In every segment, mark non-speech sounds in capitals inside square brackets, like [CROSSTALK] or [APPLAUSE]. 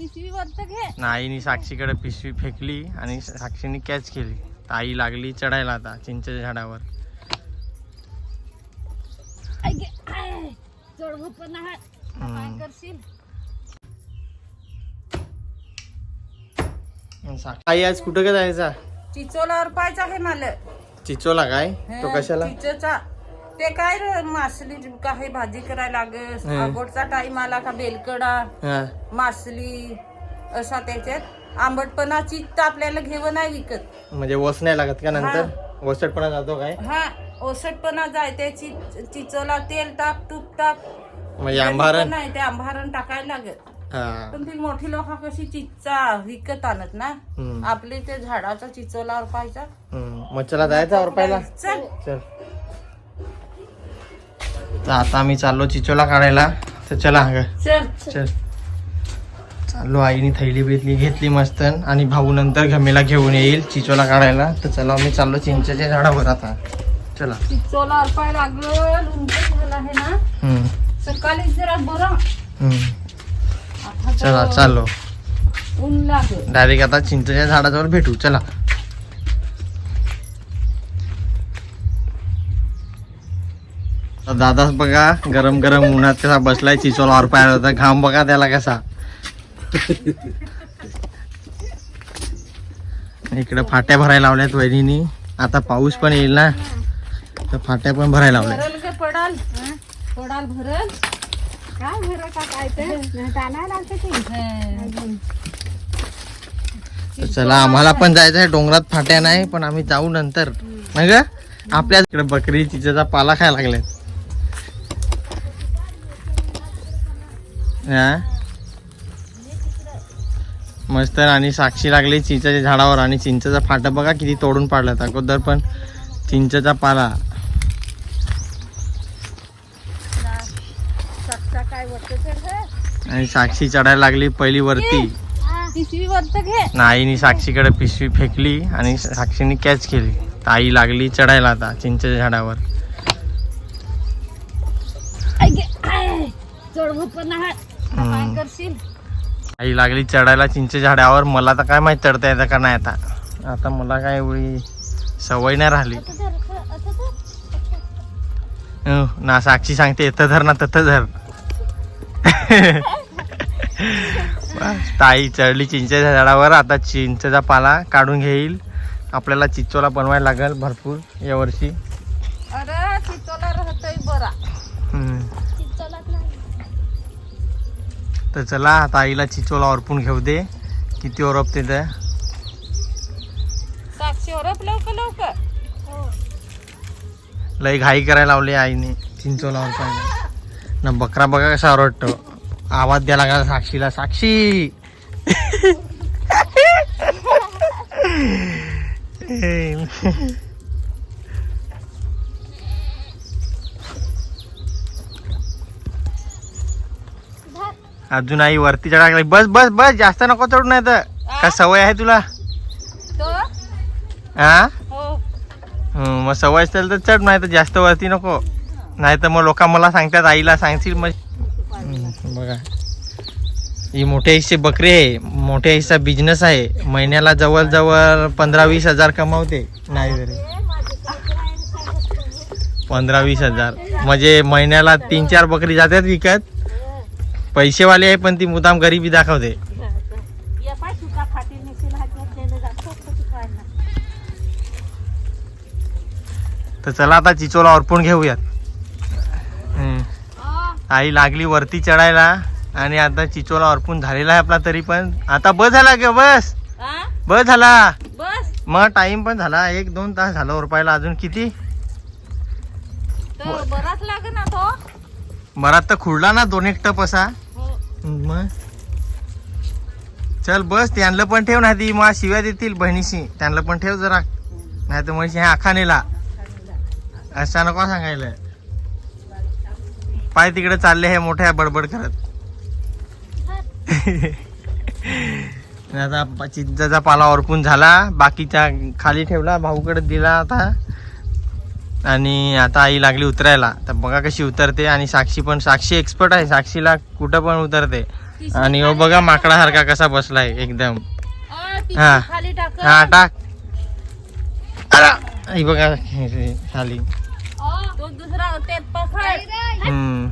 पिशवी घे. आईने साक्षीकडे पिशवी फेकली आणि साक्षीने कॅच केली. आई लागली चढायला आता चिंचेच्या झाडावर. आई आज कुठं काय जायचा? चिचोला पाहायचा आहे मला. चिचोला काय? तो कशाला? चिचोचा. ते काय रे मासली काही भाजी करायला लागस. आंबटचा टाइम आला का बेलकडा हा. मासली असा त्याच्यात. आंबटपणाची तर आपल्याला घेऊन नाही विकत. म्हणजे वस नाही लागत का नंतर? वसटपणा जातो काय? हा ओसटपणा जाय ते चि चिचोला तेल टाक तूप टाक म्हणजे आंबारण नाही ते आंबारण टाकायला लागत हा. पण ती मोठी लोक कशी चिच्चा विकत आणत ना? हम्म. आपली ते झाडाचा चिचोला पाहायचा हम्म. मग चला जायचा चल चल. तर आता आम्ही चाललो चिचोला काढायला. तर चला चल. चल. चाललो आईने थैली बिथली घेतली मस्त आणि भाऊ नंतर घमेला घेऊन येईल चिचोला काढायला. तर चला आम्ही चाललो चिंचेच्या झाडावर आता. चला. चिचोला अर्पाय लागलं. झालं आहे ना? हम्म. सकाळी जरा बरं. चला चाललो. डायरेक्ट आता चिंचेच्या झाडाजवळ भेटू. चला. दादाच बघा गरम गरम उन्हात कसा बसलाय चिचोला और पाहिला होता घाम बघा त्याला कसा. इकडे फाट्या भरायला लावल्यात वहिनीनी. आता पाऊस पण येईल ना. तर फाट्या पण भरायला लावल्या पडाल? पडाल भरल? काय भर तर चला आम्हाला पण जायचं आहे. डोंगरात फाट्या नाही पण आम्ही जाऊ नंतर. ना ग आपल्या इकडे बकरी चिचेचा पाला खायला लागल्यात हा? मस्त आणि साक्षी लागली चिंचेच्या झाडावर आणि चिंचेचा फाटा बघा किती तोडून पाडलात अगोदर पण चिंचेचा पाला. आणि साक्षी चढायला लागली पहिली वरती. आईने साक्षीकडे पिशवी फेकली आणि साक्षीने कॅच केली. तर आई लागली चढायला आता चिंचेच्या झाडावर. पण. करशील? आई लागली चढायला चिंचे झाडावर. मला तर काय माहीत चढता येतं का नाही आता. आता मला काय एवढी सवय नाही राहिली. ना साक्षी सांगते इथं धर ना तथं धर. ताई चढली चिंचेच्या झाडावर. आता चिंचेचा पाला काढून घेईल. आपल्याला चिचोला बनवायला लागेल भरपूर यावर्षी तर चला आता आईला चिचोला ओरपून घेऊ दे. किती ओरपते तर साक्षी ओरप लवकर लवकर. लय घाई करायला लावली आईने चिंचोला ओरपायला ना बकरा बघा कसा ओरडतो. आवाज द्यायला लागला साक्षीला. साक्षी [LAUGHS] धर. अजून आई वरती चढा लागली. बस बस बस जास्त नको चढू नाही तर. काय सवय आहे तुला? हा. हो मग सवय असेल तर चढ नाही तर जास्त वरती नको. नाही तर मग लोक मला सांगतात आईला सांगशील मग. बघा. ही मोठ्या हिस्से बकरी आहे. मोठ्या हिस्सा बिझनेस आहे. महिन्याला जवळजवळ पंधरा वीस हजार कमावते. नाही तरी. पंधरा वीस हजार. म्हणजे महिन्याला तीन चार बकरी जातात विकत. पैसेवाले आहे पण ती मुदाम गरिबी दाखवते. तर चला आता चिचोला अर्पून घेऊयात. आई लागली वरती चढायला आणि आता चिचोला अर्पून झालेला आहे आपला तरी पण. आता बस झाला ग बस. बस झाला. बस? मग टाइम पण झाला एक दोन तास झाला उरपायला अजून किती? बराच लागे ना तो. बरात तर खुडला ना दोन एक टप असा. हो. मग? चल बस त्यांना पण ठेव नाही ती मला शिव्या देतील बहिणीशी. त्यांना पण ठेव जरा. नाही तर म्हणजे ह्या आखा नेला असा नको सांगायला. पाय तिकडे चालले हे मोठ्या बडबड करत. आता चिंचेचा पाला ओरपून झाला. बाकीच्या खाली ठेवला भाऊकडे दिला आता. आणि आता आई लागली उतरायला. तर बघा कशी उतरते आणि साक्षी पण साक्षी एक्सपर्ट आहे. साक्षीला कुठं पण उतरते. आणि हो बघा माकडासारखा कसा बसलाय एकदम. हा. खाली टाक. हा टाक. ही बघा खाली. तो दुसरा ते पकड. हम्म.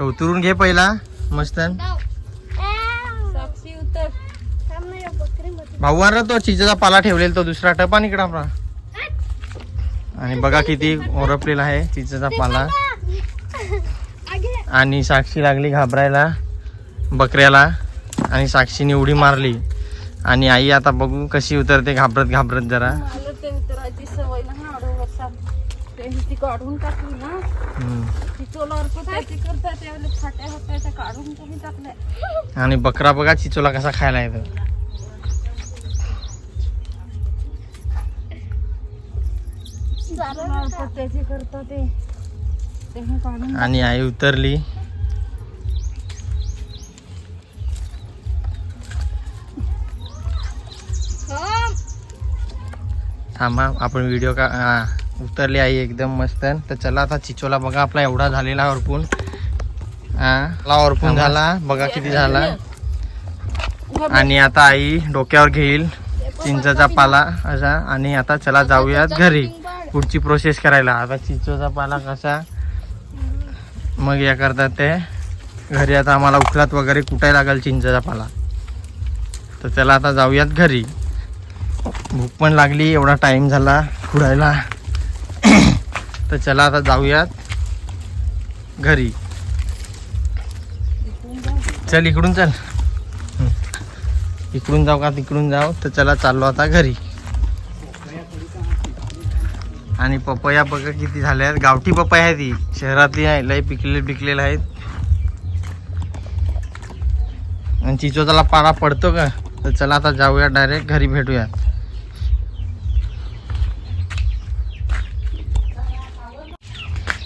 उतरून घे पहिला मस्त साक्षी उतर. भाऊ आणला तो चिंचेचा पाला ठेवलेला तो दुसरा टप आणि इकडं आपला. आणि बघा किती ओरपलेला आहे चिंचेचा पाला. आणि साक्षी लागली घाबरायला बकऱ्याला. आणि साक्षीने उडी मारली. आणि आई आता बघू कशी उतरते घाबरत घाबरत जरा. आणि बकरा बघा चिचोला कसा खायला येतो. करता ते काढून आणि आई उतरली. थांबा आपण व्हिडिओ का उतरली आई एकदम मस्त. तर चला आता चिचोला बघा आपला एवढा झालेला वरपून हा ला वरपून झाला. बघा किती झाला. आणि आता आई डोक्यावर घेईल चिंचेचा पाला असा. आणि आता चला जाऊयात घरी. पुढची प्रोसेस करायला. आता चिंचोचा पाला कसा? मग या करतात ते. घरी आता आम्हाला उखलात वगैरे कुटायला लागेल चिंचाचा पाला. तर चला आता जाऊयात घरी. भूक पण लागली एवढा टाइम झाला खुडायला तर चला आता जाऊयात घरी. चल इकडून चल. इकडून जाऊ का तिकडून जाऊ? तर चला चाललो आता घरी. आणि पपया बघा किती झाल्या आहेत. गावठी पपया आहे ती शहरातली आहे लय पिकले पिकलेले आहेत. आणि चिचोचाला पारा पडतो का? तर चला आता जाऊया डायरेक्ट घरी भेटूया.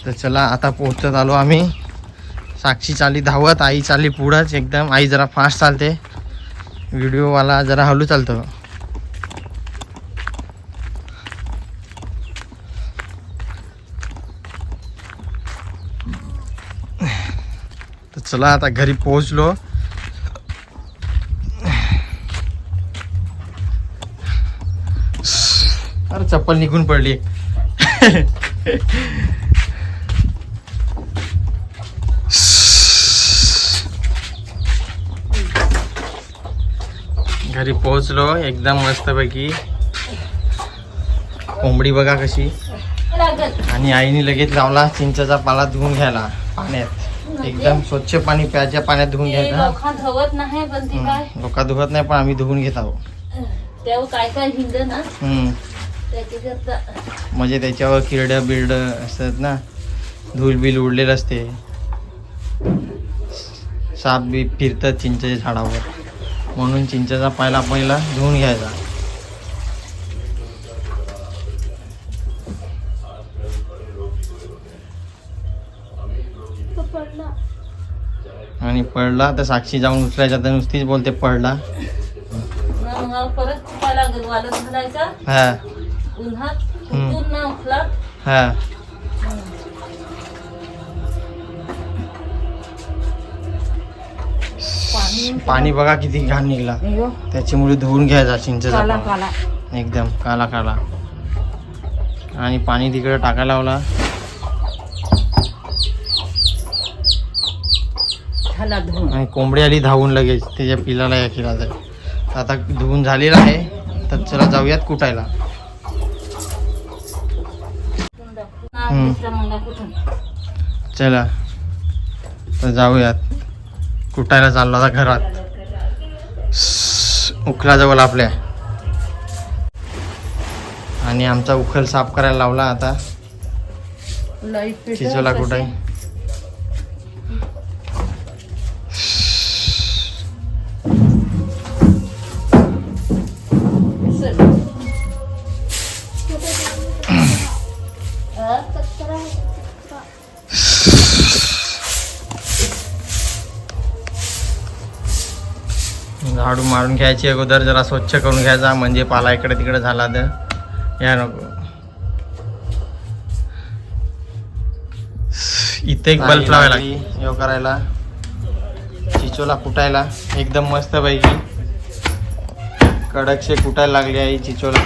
तर चला आता पोहोचत आलो आम्ही. साक्षी चाली धावत आई चाली पुढंच. एकदम आई जरा फास्ट चालते. व्हिडिओवाला जरा हलू चालतो. चला आता घरी पोहोचलो. अरे चप्पल निघून पडली. घरी पोहोचलो एकदम मस्तपैकी. कोंबडी बघा कशी. आणि आईने लगेच लावला चिंचेचा पाला धुवून घ्यायला पाण्यात. एकदम स्वच्छ पाणी प्याच्या पाण्यात धुवून घ्यायचा धवत नाही पण ते काय? लोका धुवत नाही पण आम्ही धुवून घेत आहोत. तेव्हा काय काय हिंद ना? हम्म. त्याच्याकरता म्हणजे त्याच्यावर किरड बिरड असतात ना धूल बिल उडलेलं असते. साप बी फिरतात चिंचेच्या झाडावर. म्हणून चिंचेचा पायला पहिला धुवून घ्यायचा. पडला. तर साक्षी जाऊन उचलायचा तर नुसतीच बोलते पडला. हा. हा. पाणी बघा किती घाण निघला. त्याच्यामुळे धुवून घ्यायचा. काला. एकदम काला काला. आणि पाणी तिकडे टाकायला लावला. धुवून. आणि कोंबडी आली धावून लगेच. त्याच्या पिलाला या केला जाय आता धुवून झालेला आहे. तर चला जाऊयात कुटायला. चला. तर जाऊयात. कुटायला चाललो आता घरात. उखलाजवळ आपल्या. आणि आमचा उखल साफ करायला लावला आता. चिचोला कुठाय मारून घ्यायची अगोदर जरा स्वच्छ करून घ्यायचा. म्हणजे पाला इकडे तिकडे झाला तर. या नको. इथे एक बल्ब लावायला करायला. चिचोला कुटायला एकदम मस्त पैकी. कडकशे कुटायला लागली आहे ही चिचोला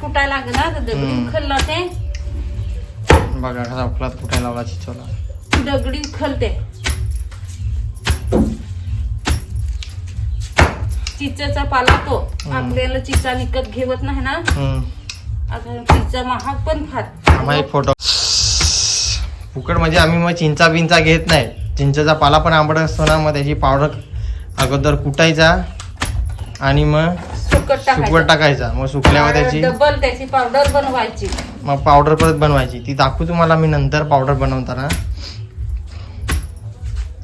कुटायला लागला तर ते. बघा कसा कुटायला लावला चिचोला. दगडी उखलते. चिचाचा पाला तो. आपल्याला चिचा विकत घेवत नाही ना. चिचा महाग पण खात. आम्हा एक फोटो. फुकट म्हणजे आम्ही मग चिंचा बिंचा घेत नाही. चिंचेचा पाला पण आंबट असतो ना मग त्याची पावडर अगोदर कुटायचा आणि मग सुकट टाकायचा. मग सुकल्यावर त्याची डबल त्याची पावडर बनवायची. मग पावडर परत बनवायची. ती दाखवू तुम्हाला मी नंतर पावडर बनवताना.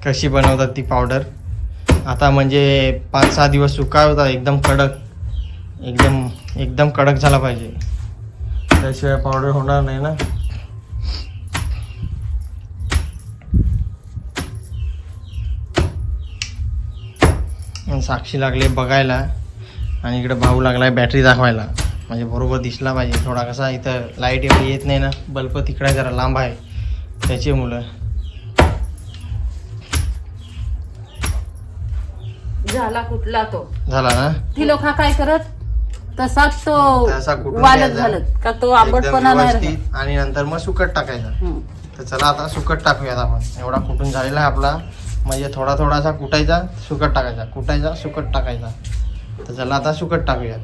कशी बनवतात ती पावडर? आता म्हणजे पाच सहा दिवस सुका होता एकदम कडक. एकदम एकदम कडक झाला पाहिजे. त्याशिवाय पावडर होणार नाही ना. साक्षी लागले बघायला आणि इकडे भाऊ लागलाय बॅटरी दाखवायला. म्हणजे बरोबर दिसला पाहिजे. थोडा कसा इथं लाइट एवढी येत नाही ना. बल्ब तिकडे जरा लांब आहे. त्याची मुलं. झाला कुठला तो. झाला ना? ती लोक काय करत? तसाच तो तसा वालत घ्यायचा. झालं का तो एकदम आंबटपणा नाही. व्यवस्थित आणि नंतर मग सुकट टाकायचा. हम्म. तर चला आता सुकट टाकूयात आपण. एवढा कुटून झालेला आहे आपला. म्हणजे थोडा थोडासा कुटायचा सुकट टाकायचा. कुटायचा सुकट टाकायचा. तर चला आता सुकट टाकूयात.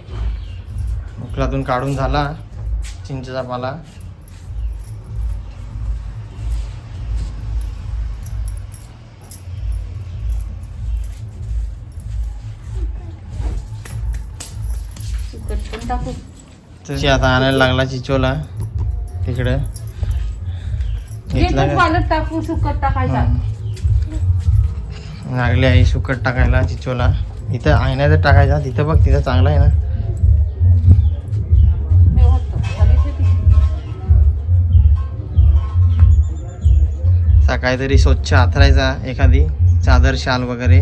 उकलातून काढून झाला. चिंचेचा पाला. टाकू तशी आता आणायला लागला चिचोला तिकडे घेतला का? टाकू सुकट टाकायचा हं. लागली आई सुकट टाकायला चिचोला इथं आयण्याचं टाकायचा तिथं बघ तिथं चांगला आहे ना होतं. खालीच आहे ती. असा काहीतरी स्वच्छ आथरायचा एखादी चादर शाल वगैरे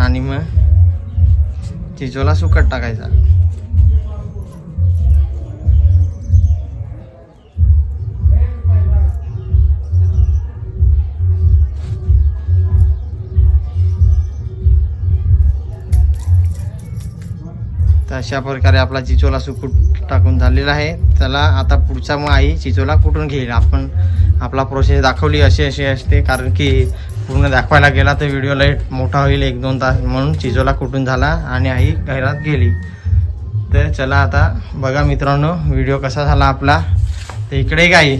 आणि मग चिचोला सुकट टाकायचा. तर अशा प्रकारे आपला चिचोला सुकूट टाकून झालेला आहे. त्याला आता पुढचा मग आई चिचोला कुठून घेईल? आपण आपला प्रोसेस दाखवली अशी अशी असते. कारण की पूर्ण दाखवायला गेला तर व्हिडिओ लाइट मोठा होईल एक दोन तास म्हणून. चिजोला कुठून झाला आणि आई घरात गेली. तर चला आता बघा मित्रांनो व्हिडिओ कसा झाला आपला. तर इकडे गाई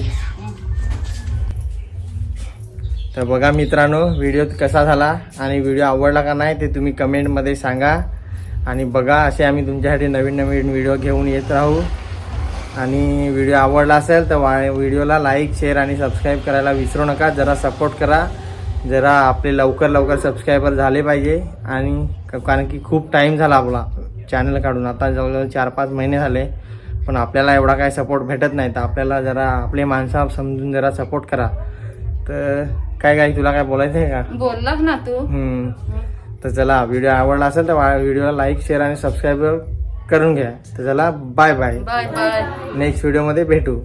तर बघा मित्रांनो व्हिडिओ कसा झाला आणि व्हिडिओ आवडला का नाही ते तुम्ही कमेंटमध्ये सांगा. आणि बघा असे आम्ही तुमच्यासाठी नवीन नवीन व्हिडिओ घेऊन येत राहू. आणि व्हिडिओ आवडला असेल तर वा व्हिडिओला लाईक शेअर आणि सबस्क्राईब करायला विसरू नका. जरा सपोर्ट करा. जरा आपले लवकर लवकर सबस्क्रायबर झाले पाहिजे आणि कारण की खूप टाईम झाला आपला चॅनल काढून. आता जवळजवळ चार पाच महिने झाले पण आपल्याला एवढा काही सपोर्ट भेटत नाही. तर आपल्याला जरा आपले माणसं समजून जरा सपोर्ट करा. तर काय काय तुला काय बोलायचं आहे का? बोललास ना तू. तर चला व्हिडिओ आवडला असेल तर व्हिडिओला लाईक शेअर आणि सबस्क्राईब करून घ्या. तर चला बाय बाय नेक्स्ट व्हिडिओमध्ये भेटू.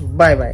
Bye bye